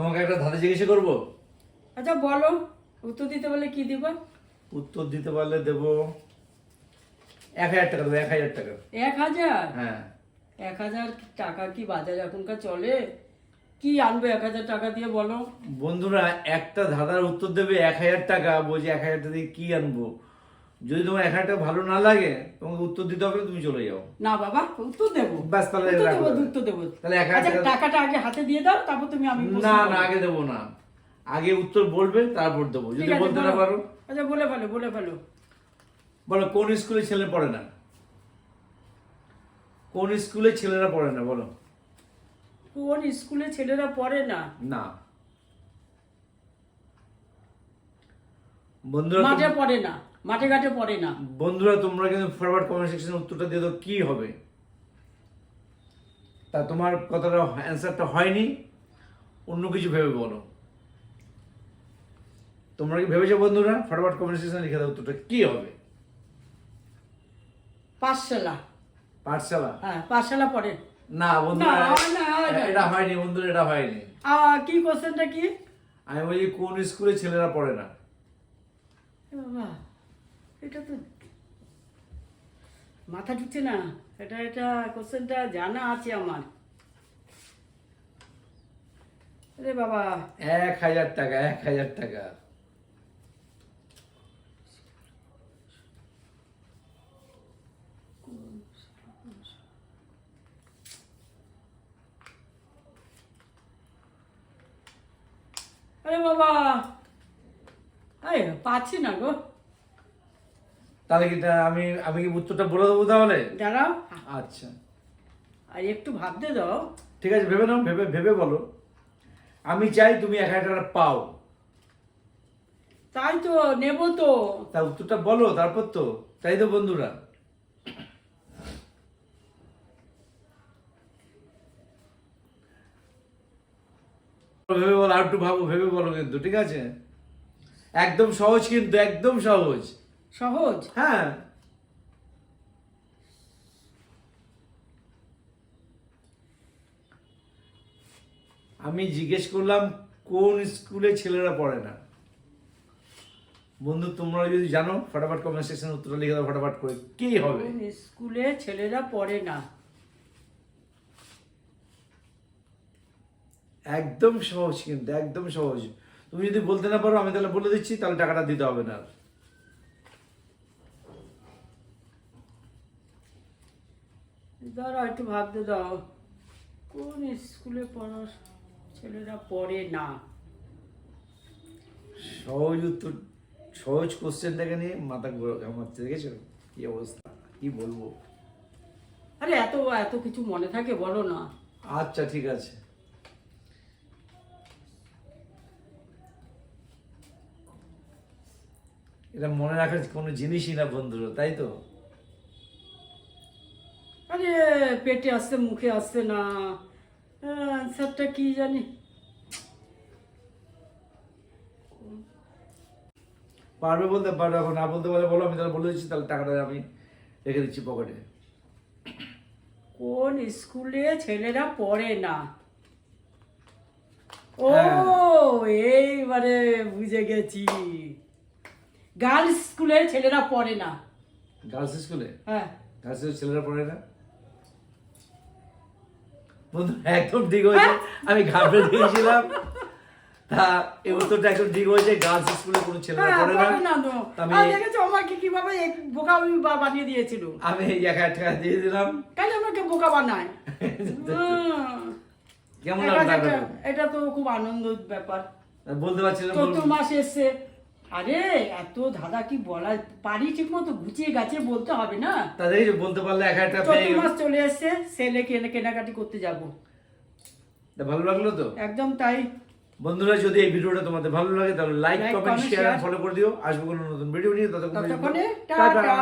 তোমাকে একটা ধাঁধা জিজ্ঞাসা করব? আচ্ছা বলো। উত্তর দিতে বলে কি দিবা? উত্তর দিতে পারলে দেবো এক হাজার টাকা দেবো এক হাজার টাকা। এক হাজার? হ্যাঁ। এক হাজার টাকা কি বাজার এখনকার চলে? কি আনবে এক হাজার টাকা দিয়ে বলো। বন্ধুরা একটা ধাঁধার উত্তর দেবে এক হাজার টাকা বলছে এক হাজার টাকা দিয়ে কি আনব? যদি তোমার এক হাজার ভালো না লাগে তোমাকে উত্তর দিতে হবে তুমি চলে যাও। না বাবা উত্তর দেবো। ব্যাস, তাহলে উত্তর দেবো তাহলে। এক হাজার আচ্ছা টাকাটা আগে হাতে দিয়ে দাও তারপর তুমি আমি না না আগে দেবো না। আগে উত্তর বলবে তারপর দেবো। যদি বলতে না পারো। আচ্ছা বলে ফেলো বলে ফেলো। বলো কোন স্কুলে ছেলে পড়ে না? কোন স্কুলে ছেলেরা পড়ে না বলো। কোন স্কুলে ছেলেরা পড়ে না? না। বন্ধুরা মাঠে পড়ে না। মাঠে ঘাটে পড়ে না। বন্ধুরা তোমরা কিন্তু ফরওয়ার্ড কমেন্ট সেকশনে উত্তরটা দিয়ে দাও কি হবে? তা তোমার কথাটা অ্যান্সারটা হয়নি। অন্য কিছু ভেবে বলো। তোমরা কি ভেবেছো বন্ধুরা? ফরওয়ার্ড কমেন্ট সেকশনে লিখে দাও উত্তরটা কি হবে? পাঠশালা। পাঠশালা? হ্যাঁ পাঠশালা পড়ে। না বন্ধুরা। এটা হয়নি বন্ধুরা এটা হয়নি। কি কোশ্চেনটা কি? আমি বলি কোন স্কুলে ছেলেরা পড়ে না? বাবা। এটা তো মাথা ঢুকছে না। এটা এটা কোশ্চেনটা জানা আছে আমার। আরে বাবা। এক হাজার টাকা এক হাজার টাকা। আরে বাবা। আরে পাচ্ছি না গো। তাহলে কি তা আমি আমি কি উত্তরটা বলে দেবো তাহলে? দাঁড়াও। আচ্ছা। আর একটু ভাবতে দাও। ঠিক আছে ভেবে নাও ভেবে ভেবে বলো। আমি চাই তুমি এক হাজার টাকা পাও। তাই তো নেব তো। তা উত্তরটা বলো তারপর তো। তাই তো বন্ধুরা। ভেবে বলো আর একটু ভাবো ভেবে বলো কিন্তু ঠিক আছে? একদম সহজ কিন্তু একদম সহজ। সহজ? হ্যাঁ। আমি জিজ্ঞেস করলাম কোন স্কুলে ছেলেরা পড়ে না? বন্ধু তোমরা যদি জানো ফটাফট কমেন্ট সেকশনে উত্তরটা লিখে দাও ফটাফট করে। কি হবে? স্কুলে ছেলেরা পড়ে না? একদম সহজ কিন্তু একদম সহজ। তুমি যদি বলতে না পারো আমি তাহলে বলে দিচ্ছি তাহলে টাকাটা দিতে হবে না দাঁড়াও একটু ভাবতে দাও। কোন স্কুলে পড়া ছেলেরা পড়ে না? সহজ উত্তর সহজ কোশ্চেনটাকে নিয়ে মাথা ঘামাচ্ছে দেখেছ? কি অবস্থা? কি বলব? আরে এত এত কিছু মনে থাকে বলো না। আচ্ছা ঠিক আছে। এটা মনে রাখার কোনো জিনিসই না বন্ধুরা তাই তো? পেটে আসছে মুখে আসছে না। অ্যান্সারটা কি জানি? পারবে বলতে পারবে এখন না বলতে পারলে বলো আমি তাহলে বলে দিচ্ছি তাহলে টাকাটা আমি রেখে দিচ্ছি পকেটে। কোন স্কুলে ছেলেরা পড়ে না? ও হ্যাঁ। এইবারে বুঝে গেছি। গার্লস স্কুলে ছেলেরা পড়ে না। গার্লস স্কুলে? হ্যাঁ। গার্লস স্কুলে ছেলেরা পড়ে না? বন্ধু একদম ঠিক হয়েছে। আমি ঘাবড়ে দিয়েছিলাম। তা এই উত্তরটা একদম ঠিক হয়েছে। গার্লস স্কুলে কোনো ছেলেরা হ্যাঁ, পড়ে না। আমি- দেখেছ আমাকে কীভাবে বোকা বানিয়ে দিয়েছিল? আমি এই এক হাজার টাকা দিয়ে দিলাম। কাল আমাকে বোকা বানায়। কেমন। এটা তো খুব আনন্দ ব্যাপার। বলতে পারছি না চতুর মাস এসছে। আরে এত দাদা কি বলা পারি? ঠিক মতো গুছিয়ে গাছে বলতে হবে না? তাদের বলতে পারলে এক চতুর মাস চলে এসছে সেলে কেনা কেনাকাটি করতে যাব। ভালো লাগল তো? একদম তাই। বন্ধুরা যদি এই ভিডিওটা তোমাদের ভালো লাগে তাহলে লাইক কমেন্ট শেয়ার ফলো করে দিও। আসব কোনো নতুন ভিডিও নিয়ে। ততক্ষণ টাটা!